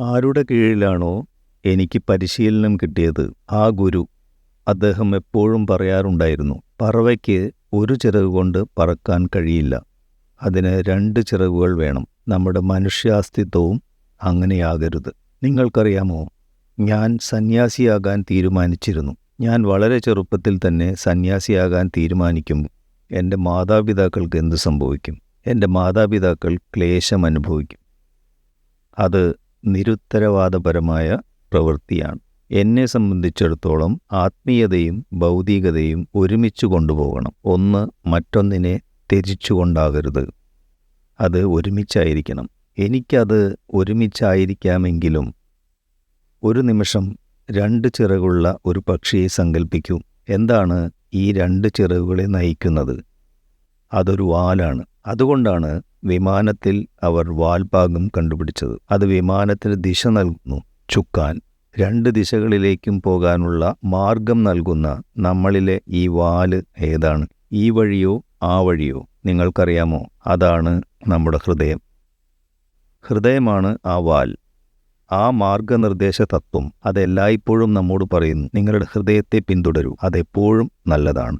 ആരുടെ കീഴിലാണോ എനിക്ക് പരിശീലനം കിട്ടിയത്? ആ ഗുരു അദ്ദേഹം എപ്പോഴും പറയാറുണ്ടായിരുന്നു പറവയ്ക്ക് ഒരു ചിറക് കൊണ്ട് പറക്കാൻ കഴിയില്ല. അതിന് രണ്ട് ചിറകുകൾ വേണം. നമ്മുടെ മനുഷ്യാസ്തിത്വവും അങ്ങനെയാകരുത്. നിങ്ങൾക്കറിയാമോ ഞാൻ സന്യാസിയാകാൻ തീരുമാനിച്ചിരുന്നു. ഞാൻ വളരെ ചെറുപ്പത്തിൽ തന്നെ സന്യാസിയാകാൻ തീരുമാനിക്കും എന്റെ മാതാപിതാക്കൾക്ക് എന്ത് സംഭവിക്കും? എന്റെ മാതാപിതാക്കൾ ക്ലേശം അനുഭവിക്കും. അത് നിരുത്തരവാദപരമായ പ്രവൃത്തിയാണ്. എന്നെ സംബന്ധിച്ചിടത്തോളം ആത്മീയതയും ഭൗതികതയും ഒരുമിച്ച് കൊണ്ടുപോകണം. ഒന്ന് മറ്റൊന്നിനെ ത്യജിച്ചുകൊണ്ടാകരുത്. അത് ഒരുമിച്ചായിരിക്കണം. എനിക്കത് ഒരുമിച്ചായിരിക്കാമെങ്കിലും ഒരു നിമിഷം രണ്ട് ചിറകുള്ള ഒരു പക്ഷിയെ സങ്കല്പിക്കൂ എന്താണ് ഈ രണ്ട് ചിറകുകളെ നയിക്കുന്നത്? അതൊരു വാലാണ്. അതുകൊണ്ടാണ് വിമാനത്തിൽ അവർ വാൽഭാഗം കണ്ടുപിടിച്ചത്. അത് വിമാനത്തിന് ദിശ നൽകുന്നു. ചുക്കാൻ. രണ്ട് ദിശകളിലേക്കും പോകാനുള്ള മാർഗം നൽകുന്ന നമ്മളിലെ ഈ വാൽ ഏതാണ്? ഈ വഴിയോ ആ വഴിയോ? നിങ്ങൾക്കറിയാമോ? അതാണ് നമ്മുടെ ഹൃദയം. ഹൃദയമാണ് ആ വാൽ. ആ മാർഗനിർദ്ദേശ തത്വം അതെല്ലായ്പ്പോഴും നമ്മോട് പറയുന്നു. നിങ്ങളുടെ ഹൃദയത്തെ പിന്തുടരൂ. അതെപ്പോഴും നല്ലതാണ്.